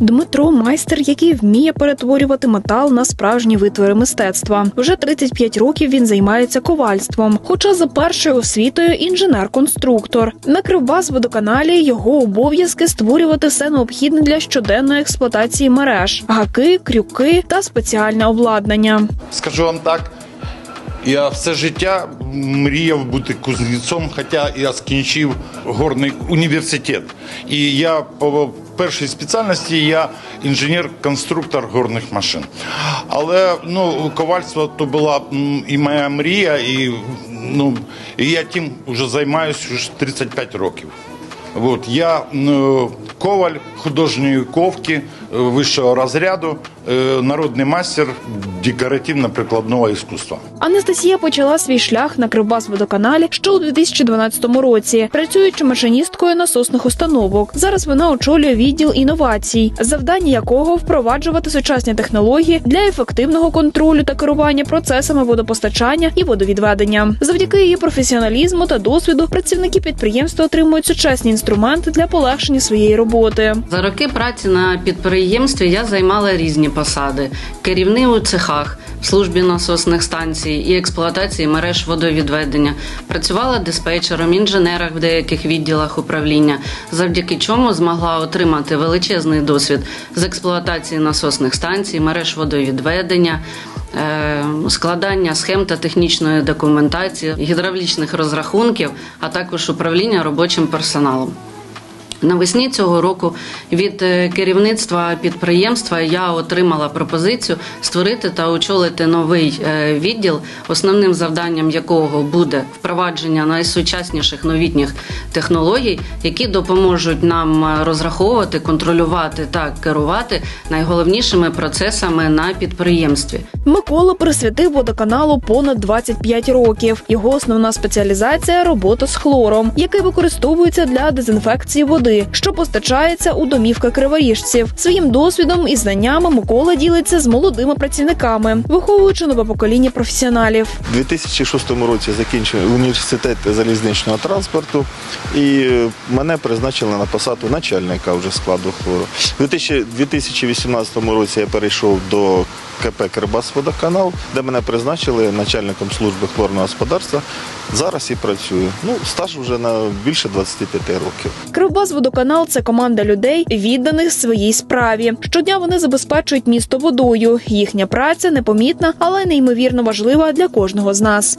Дмитро майстер, який вміє перетворювати метал на справжні витвори мистецтва. Вже 35 років він займається ковальством. Хоча за першою освітою інженер-конструктор. На Кривбас-водоканалі його обов'язки створювати все необхідне для щоденної експлуатації мереж: гаки, крюки та спеціальне обладнання. Скажу вам так, я все життя мріяв бути кузнецом, хоча я скінчив горний університет. І я по першій спеціальності я інженер-конструктор горних машин. Але ну, ковальство то була і моя мрія, і, ну, і я тим вже займаюся вже 35 років. От, я ну, коваль художньої ковки е, вищого розряду, народний мастер декоративно-прикладного іскусства. Анастасія почала свій шлях на Кривбас-водоканалі ще у 2012 році, працюючи машиністкою насосних установок. Зараз вона очолює відділ інновацій, завдання якого впроваджувати сучасні технології для ефективного контролю та керування процесами водопостачання і водовідведення. Завдяки її професіоналізму та досвіду працівники підприємства отримують сучасні інструменти для полегшення своєї роботи. За роки праці на підприємстві я займала різні посади: керівник у цехах, в службі насосних станцій і експлуатації мереж водовідведення. Працювала диспетчером, інженерах в деяких відділах управління, завдяки чому змогла отримати величезний досвід з експлуатації насосних станцій, мереж водовідведення. е, Складання схем та технічної документації, гідравлічних розрахунків, а також управління робочим персоналом. Навесні цього року від е, керівництва підприємства я отримала пропозицію створити та очолити новий е, відділ, основним завданням якого буде впровадження найсучасніших новітніх технологій, які допоможуть нам е, розраховувати, контролювати та керувати найголовнішими процесами на підприємстві. Микола присвятив водоканалу понад 25 років. Його основна спеціалізація робота з хлором, який використовується для дезінфекції води, що постачається у домівках криворіжців. Своїм досвідом і знаннями Микола ділиться з молодими працівниками, виховуючи нове покоління професіоналів. У 2006 році закінчив університет залізничного транспорту і е, мене призначили на посаду начальника вже складу хлору. У 2000 2018 році я перейшов до КП Кирбас-Водоканал, де мене призначили начальником служби хлорного господарства. Зараз і працюю. Ну, стаж вже на більше 25 років. Кривбас-водоканал – це команда людей, відданих своїй справі. Щодня вони забезпечують місто водою. Їхня праця непомітна, але неймовірно важлива для кожного з нас.